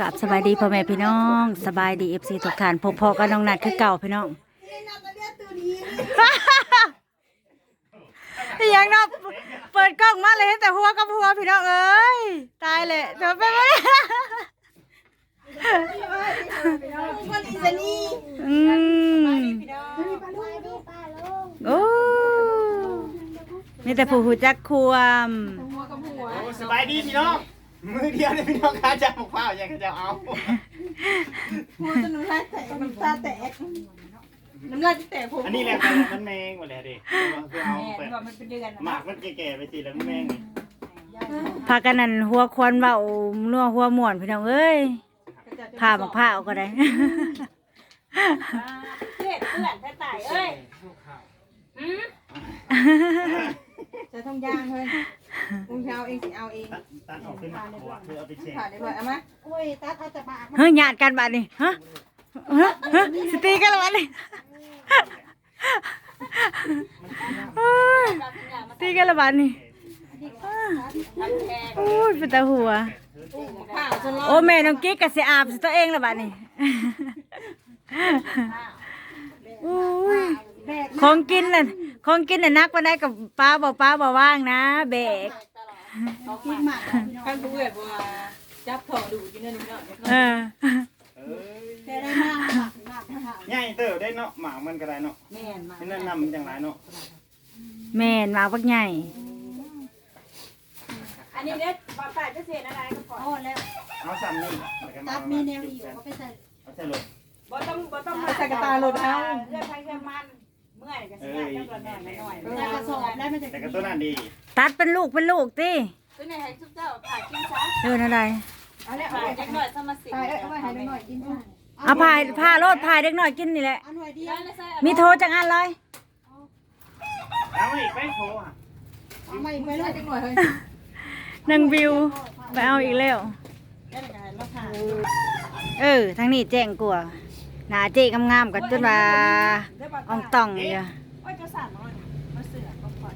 กับสบายดีพ่อแม่พี่น้องสบายดีเอฟซีทุกท่านพบพอกับน้องนัดคือเก่าพี่น้องยังเนาะเปิดกล้องมาเลยแต่หัวกับหัวพี่น้องเอ้ยตายเลยเธอเป็นไงคนอินเตอร์นี่อืมโอ้มีแต่ผู้หูจักควมสบายดีพี่น้อง มือเดียวเลยพี่น้องข้าจะบอกข้าวยังจะเอาหัวจนน้ำลายแตกน้ำตาแตกน้ำลายจะแตกผมอันนี้แหละมันแมงหมดเลยดิคือเอาไปว่ามันเป็นเดือนหมากมันแก่ๆไปสิแล้วมันแมงนี่พากันนั่นหัวควนเบานัวหัวม่วนพี่น้องเอ้ยผ้าบักผ้าเอาก็ได้เพื่อนเพื่อนแท้ตายเอ้ย จะต้องย่างเลยมึงเอาเองสิเอาเองตัดออกขึ้นมาหัวคือเอาไปแช่ผ่านได้ด้วยเอามาโอ้ยตาเอาแต่ปากเฮ้ยญาติกันบัดนี้ฮะฮะฮะสตีกันแล้วบัดนี้เฮ้ยสตีกันแล้วบัดนี้โอ้ยเป็นตาหัวข้าวจนโอ้แม่น้องกิ๊กก็สิอาบสิตัวเองแล้วบัดนี้โอ้ยของกินน่ะ ของกินน่ะนักปานใดกับป้าบ่ป้าบ่ว่างนะเบกกินหมากข้างผู้แบบว่าจับถอดูกินนั่นนี่เนาะเออเอ้ยแต่ได้มากมากมากมากใหญ่เติบได้เนาะหมากมันก็ได้เนาะแม่นมากนี่นั่นนำมันจังไรเนาะแม่นมาบักใหญ่อันนี้เนี่ยปลาปลาจะเสียอะไรก็พอโอ้แล้วเอาซ้ำนี่ตัดมีแนวอยู่ก็ไปใส่เอาใส่รถบ่ต้องบ่ต้องใส่กระตาหลุดเอาเพื่อนใครเพื่อนมันเมื่อยก็สิได้จังหน่อยหน่อยใส่กระสอบได้มันจะแต่ก็ตัวนั้นดีตัดเป็นลูกเป็นลูกติตัวนี้ให้ทุกเจ้าผ่ากินซะเดินอะไรเอาแล้วผ่าเอาจังหน่อยสมาสิไปเอาไว้ให้หน่อยกินเอาพายพาโลดพายเด็กหน่อยกินนี่แหละ อันหน่อยเดียวได้เลยใส่มีโทรจังอันเลยเอาอีกไปโถอะเอาไม่ไปเลยจังหน่อยเฮ้ยนางวิวไปเอาอีกแล้วได้เลยกันแล้วผ่าเออทางนี้แจ้งกลัวา หนาเจ๊งามๆกับจนว่าอองตองอยู่โอ้ยจะสั่นน้อยมาเสือก็ปล่อย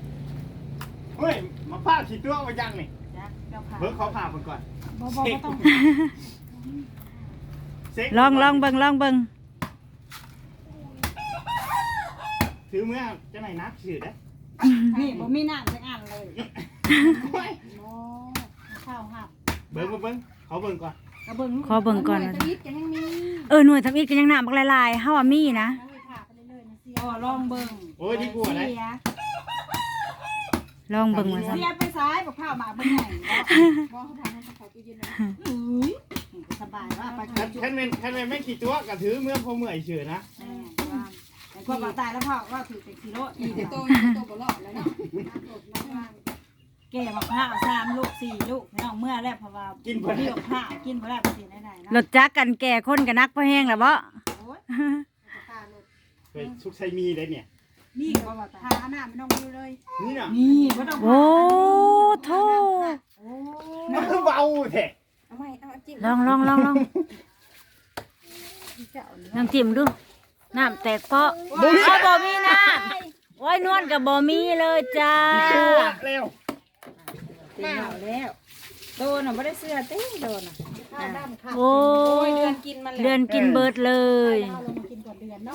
เฮ้ยมาผ้าขีดตัวมายังนี่จ้ะเดี๋ยวผ่าเบิร์ขอผ่าผมก่อนบ่บ่บ่ต้องเซ็กลองลองเบิ่งลองเบิ่งถือเมื่อจะไหนนับชื่อได้นี่บ่มีน้ำจังอันเลยข้าวหับเบิ้งเบิ้งเขาเบิ้งก่อนกระเบิ่ง ขอเบิ่งก่อนจะนะวิทย์กันยังมีเออหน่วยทำอีกก็ยังหนาบักลายๆเฮาว่ามีนะทั้งเลยผ่าไปเรื่อยๆนะเสียอ๋อลองเบิ่งโอ้ยดีกว่าเลยเสียลองเบิ่งว่าซั่นเสียไปซ้ายบ่ข้าวมาเบิ่งใหญ่บ่เขาทำให้เขาตู้เย็นนะอุ้ยสบายว่าไปแค่เป็นแค่เป็นไม่ขีดตัวกับถือเมื่อพอเมื่อยเฉยนะแต่ก็บ่ตายแล้วพ่อว่าถือเป็นกิโลอีอีกกตัวตัวบ่รอดแล้วเนาะ แก่บักผ้าสามลูกสี่ลูกพี่น้องเมื่อแล้วเพราะว่ากินบ่ได้บักผ้ากินบ่ได้บ่สิได้ๆรเนาะถจักกันแก่คนกับนักพอแห้งแล้วบ่ โอ้ยเคยชุกชัยมีได้เนี่ย นี่ก็บ่ตายทาหน้าไม่ต้องวิวเลยนี่น่ะนี่บ่ต้องโอ้โทมันคือเบาแท้เอาไว้เอาจิ้มลองลองลองลองลองจิ้มดู น้ำแตกเปาะเอาบ่มีน้ำโอ้ยนวลกับบ่มีเลยจ้า ตัวเร็ว ตีเอาแล้ว โดนน่ะบ่ได้เสื้อเต้โดนน่ะข้าวดำค่ะโอ้โอ้ยยเดือนกินมันแล้วเดือนกินเบิดเลยเราลงมากินก่อนเดือนเนาะ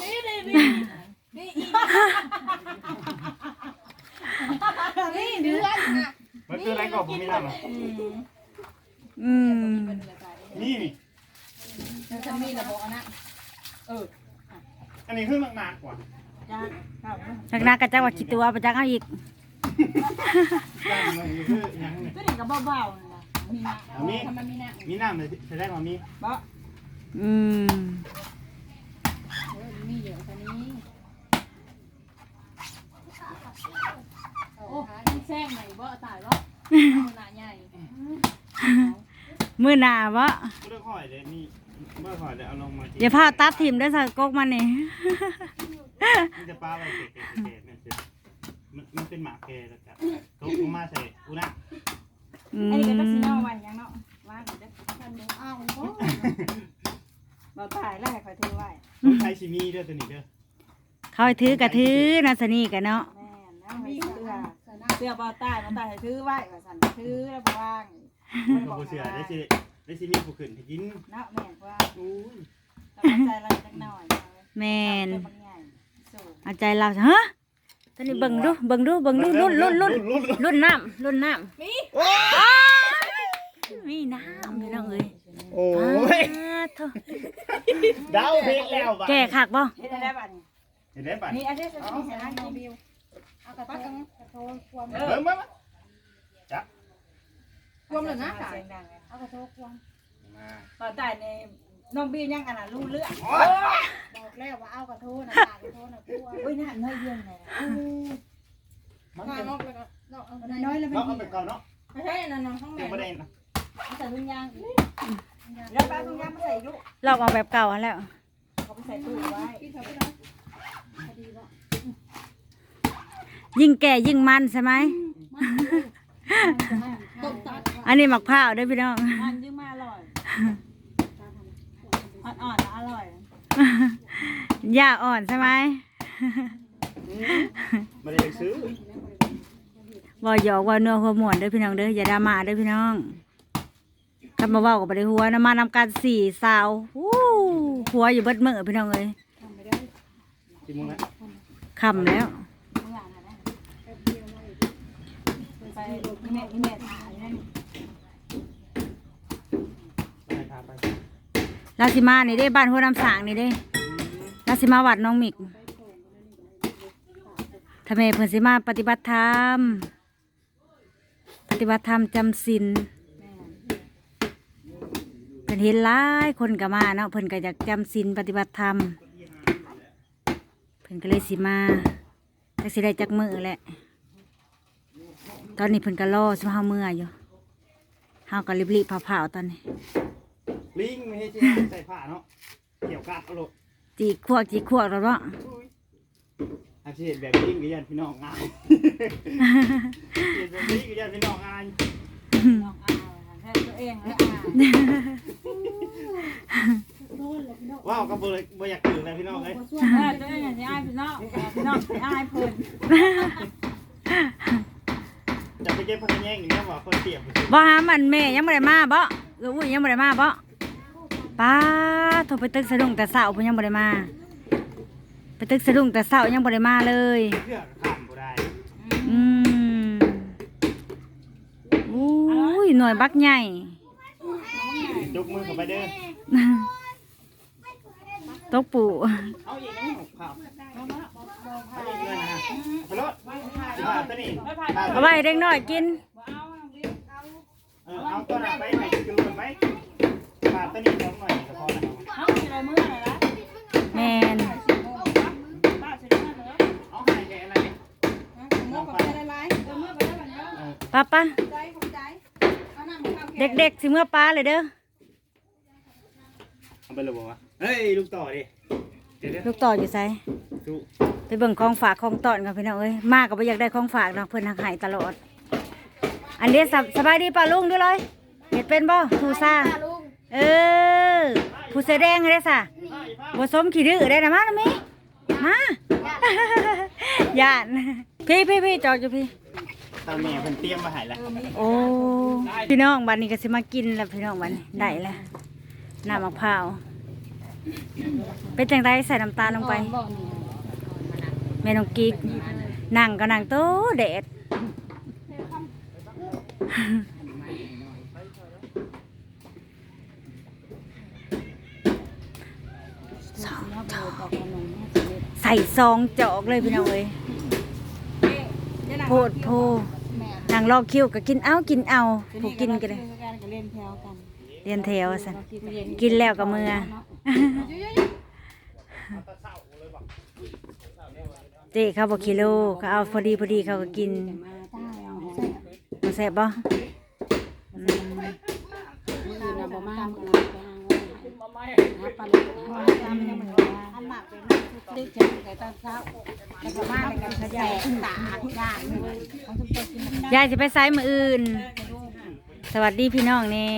นี่เดือนมันคืออะไรก่อนผมไม่ทำอะอืมนี่นี่จะมีระบบนะอันนี้คือหนักๆกว่าจ้าข้าว นักนักกระจักว่าคิดตัวประจักเอาอีก ด้านมันคือยังไงตัวนี้ก็เบาๆนั่นล่ะมีนะมี ทำมันมีหน้ามีน้ำเลยแสดงว่ามีบ่อืมมีเยอะกว่านี้โอ้ยแซงไหนบ่ตายบ่หน้าใหญ่มื้อหน้าบ่เลือกหอยเลยนี่เมื่อหอยเลยเอาลงมาอย่าพาตัดถิ่มเด้อสักกกมันนี่ มันจะปลาอะไรเก๋ๆๆเนี่ย มันมันเป็นหมากแกแล้วกันเขาเอามาใส่อุน่าอือันนี้ก็ต้องสิมเอาไว้ยังเนาะว่างเด้อเอาโอ้บ่ตายแล้วให้ข่อยถือไว้ต้องใช้ชิมีด้วยตัวนี้เด้อเขาให้ถือกะถือนะสนี่กันเนาะแม่นแล้วให้เสื้อใส่หน้าเสื้อบ่ตายบ่ตายให้ถือไว้ว่าซั่นถือแล้วบ่ว่างมันก็บ่เสือได้สิได้สิมีผู้ขึ้นให้กินเนาะแม่นว่าโอ้ยต้องใจเราจักหน่อยแม่นเป็นบางใหญ่สูงเอาใจเราฮะ ตอนนี้เบิ่งดูเบิ่งดูเบิ่งดูรุ่นรุ่นรุ่นรุ่นรุ่นน้ำรุ่นน้ำมีมีน้ำพี่น้องเอ้ยโอ้ยอ่าโถ่ดาวเพชรแล้วบ้าแก่คักบ่เฮ็ดได้บัดนี้เห็นได้ป่ะนี่อันนี้จะมีให้ร้านกินเอากระปักกันกระโทนความเบิ่งมามาจับความเลยนะเสีจ่ายยงดังเลยเอากระโทนความมาตอนแต่ใน น้องบียังอันน่ะรู้เรื่องโอ้ยบอกแล้วว่าเอากระโทนนะกระโทนนะกลัวอุ้ยน่าน้อยเยี่ยมเลยมันนเป็นอกเลยก็นอกเอาน้อยแล้วไม่เนาะดีเอาไปก่อนเนาะไม่ใช่นั่นน้องห้องแม่ยังไม่ได้นะใส่ถุงยางแล้วป้าถุงยางมาใส่ลูกลอกเอาแบบเก่าหั่นแล้วเขาไปใส่ตู้ไว้พี่เธอไปนะยิ่งแก่ยิ่งมันใช่ไหมต้มตัดอันนี้หมักผ้าวเด้วยพี่น้องมันยืมมาอร่อย อ่อนๆอร่อย หญ้าอ่อนใช่ไหม ไม่ได้ไปซื้อ บ่หยอกว่าเนื้อหัวหมวนเด้อพี่น้องเด้ออย่าดราม่าเด้อพี่น้องกันมาเว้ากับบ่ได้หัวนะมานำกันสี่สาววู้หัวอยู่เบิดมื้อพี่น้องเอ้ยกี่โมงแล้วค่ำแล้วทุกอย่างนะนะไปนี่แม่นี่แม่ถ่ายนั่น ไปพาไป ลาสิมานี่เด้บ้านหัวน้ำสางนี่เด้ลาสิมาวัดน้องมิกทำไมเพิ่นสิมาปฏิบัติธรรม ปฏิบัติธรรมจำศีลเพิ่นเห็นหลายคนก็มาเนาะเพิ่นก็อยากจำศีลปฏิบัติธรรม เพิ่นก็เลยสิมาจักสิได้จักมือแหละ ตอนนี้เพิ่นก็รอสิมเฮาเมื่ออยู่เฮาก็รีบๆเผาๆตอนนี้ ลิงไม่ให้ที่ใส่ผ้าเนาะเกี่ยวกาดเอาโลดจีกขวกจีกขวกแล้วเนาะอาชีพแบบลิงกับญาติพี่น้องอายเห็นแบบลิงกับญาติพี่น้องอายน้องอาแทนตัวเองแล้วอาว้าวก็บ่เลยบ่อยากตื่นเลยพี่น้องเลยแทนตัวเองอย่างนี้อายพี่น้องพี่น้องอายเพิ่นจะไปเก็บพักแย่งอย่างนี้ว่าคนเตรียมไปซื้อบ่หามันแม่ยังบ่ได้มาบ่เอออุ้ยยังบ่ได้มาบ่ ป้าโทรไปตึกสะดุ้งแต่เช้าเพิ่นยังบ่ได้มา ไปตึกสะดุ้งแต่เช้ายังบ่ได้มาเลยเพื่อข้ามบ่ได้อืมอุ้ยหน่วยบักใหญ่ ยกมือเข้าไปเด้อตกปู่เอาอีกนะข้าวเอาอีกเลยนะฮะไปรถสิพาตัวนี้เอาไว้เด็กน้อยกิน เออเอาตัวนั้นไปให้จูนไป พาตัวนี้ลงหน่อยก็พอแล้วเขามีอะไรมืออะไรละแมนป้าสิได้มาเลยเอาให้แกอะไรเนี่ยหมกกับใจละลายเดี๋ยวมือไปได้บัดนี้เออป้าป้าใจของใจเอาน้ำข้าวแกงเด็กๆสิเมื่อป้าเลยเด้อเอาไปเลยบอกว่าเฮ้ยลูกต่อดิเดี๋ยวเดี๋ยวลูกต่ออยู่ไสสู้ไปเบิ่งของฝากของตอนกันพี่น้องเอ้ยมากก็บ่อยากได้ของฝากเนาะเพิ่นหักให้ตลอด อันนี้สบสบายดีป่ะลุงด้วยเลยเห็ดเป็นบ่ทูซ่า เออ ผู้แสดงให้ได้ซะบ่สมขี้ดื้อได้นะมานะแม่มาย่านพี่พี่พี่จอดอยู่พี่ตาแม่เพิ่นเตรียมมาให้แล้วโอ้พี่น้องบัดนี้ก็สิมากินแล้วพี่น้องบัดนี้ได้แล้วน้ำมะพร้าวเป็นจังไดใส่น้ำตาลลงไปแม่น้องกิ๊กนั่งก็นั่งโตแดด ซองจอกเลยพี่น้องเอ้ยโพดโพนางรอคิวก็กินเอากินเอาผู้กินก็ได้การก็เล่นแถวกันเรียนแถวสันกินแล้วก็มือเจ๊เขาบอกกิโลเขาเอาพอดีพอดีเขาก็กินมาแซ่บบ่อืมคือนะบ่มา ดึกจังไก่ตอนเช้าแล้วก็มาในการแสดงตาย่างเลยของทุกคนกินมันยายจะไปไซมืออื่น สวัสดีพี่น้องนี่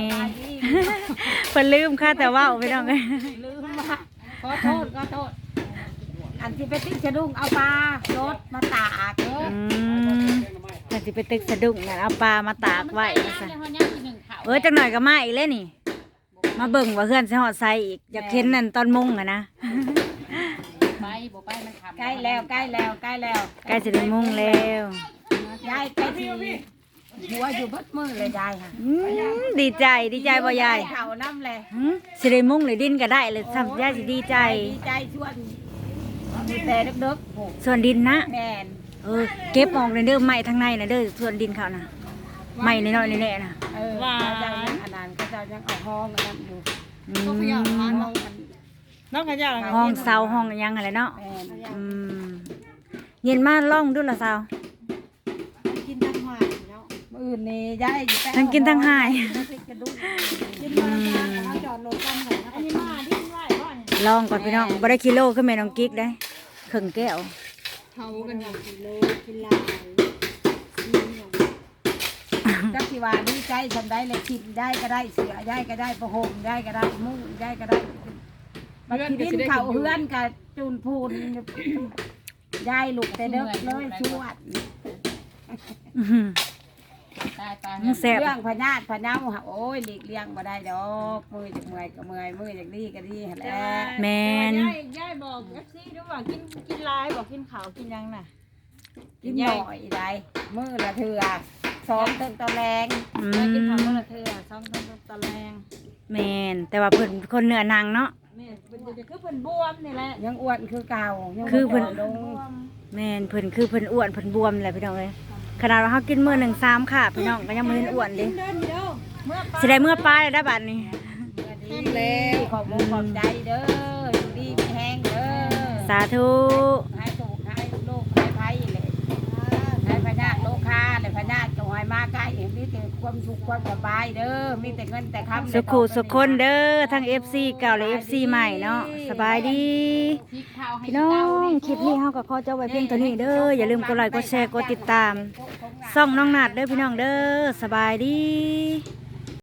เพิ่นลืมค่ะแต่ว่าพี่น้องเอ้ยลืมมาขอโทษขอโทษ อันที่ไปติ้งสะดุ้งเอาปลารถมาตากเอออืมแต่สิไปตึกสะดุ้งนั่นเอาปลามาตากไว้ว่าซั่นเออจังหน่อยก็มาอีกแล้วนี่ มาเบิ่งว่าเพื่อนสิฮอดไซอีกอยากเห็นนั่นตอนมุ่งอะนะไป บ่ไปมันใกล้แล้วใกล้แล้วใกล้แล้วใกล้จะได้มุ่งแล้วยายใกล้สิหัวอยู่เบิดมือเลยยายค่ะอืมดีใจดีใจบ่ยายเขาน้ำเลยหืมสิได้มุ่งเลยดินก็ได้เลยทำยายสิดีใจดีใจชวนมีแต่เด็กๆโอ้ส่วนดินนะแม่นเออเก็บออกเลยเด้อไม้ทางในนะเด้อส่วนดินเขานะไม้น้อยๆนี่แหละนะเออเขาเจ้ายังอันนั้นเขาเจ้ายังเอาห้องอันนั้นอยู่อืห้องมมันน้ องกันยาห้องเสาห้องหยังอะไรเนาะแม่นอืมเย็นมาล่องดูละเสากินทั้งหวานเนาะมื้ออื่นนี่ยายอยู่แป้ทั้งกินทั้งหายกระดูกกินมาแล้วเขาจอดรถกันเหรออันนี้มาที่ไหวบ่เนี่ยลองก่อนพี่น้องบ่ได้กิโลขึ้นแม่น้องกิ๊กได้ครึ่งแก้วเขากันอย่างกิโลกินลายซีอย่างจักสิว่าดีใจทำได้เลยคิดได้ก็ได้เสือได้ก็ได้ประหมได้ก็ได้มุ้งได้ก็ได้ บัดที่ดินเขาเฮือนกับจูนพูนยายลูกแต่เด็กเลยชวดอื้อหือได้ไปแซ่บเรื่องพญาติพญาค่ะโอ้ยหลีกเลี่ยงบ่ได้ดอกมือจะเมื่อยก็เมื่อยมือจากดีก็ดีหั่นแหละแมนยายยายบอกเอฟซีด้วยว่ากินกินลายบอกกินขาวกินยังน่ะกินหน่อยได้มือละเถื่อซ้อมตั้งตะแรงอืยายกินขาวมเมื่อเธอสองต้นตะแรงแมนแต่ว่าเพิ่นคนเหนือนางเนาะแม่เป็นจะ คือเป็นบวมนี่แหละยังอ้วนคือเก่ายังคือเพิ่นบ่ลงบวมแมนเพิ่นคือเพิ่นอ้วนเพิ่นบวมแหละพี่น้องเอ้ยขนาดว่าเฮากินมื้อหนึ่งสามค่ะพี่น้องก็ยังบ่เห็นอ้วนเด้เดินเดียวเมื่อสิได้เมื่อป้าเลยได้บัดนี้ ดีแล้วขอบคุณขอบใจเด้ออยู่ดีมีแห้งเด้อสาธุ ให้ถูกให้ลูกให้ไพ่เลยให้พญาติโลคาเลยพญาติจงให้มาใกล้มีแต่ ความสุขความสบายเด้อมีแต่เงินแต่คำสุขุสุขคนเด้อทั้ง FC เก่าและ FC ใหม่เนาะสบายดีพี่น้องคลิปนี้เฮาก็ขอเจ้าไว้เพียงเท่านี้เด้ออย่าลืมกดไลค์กดแชร์กดติดตามส่องน้องนัดเด้อพี่น้องเด้อสบายดีส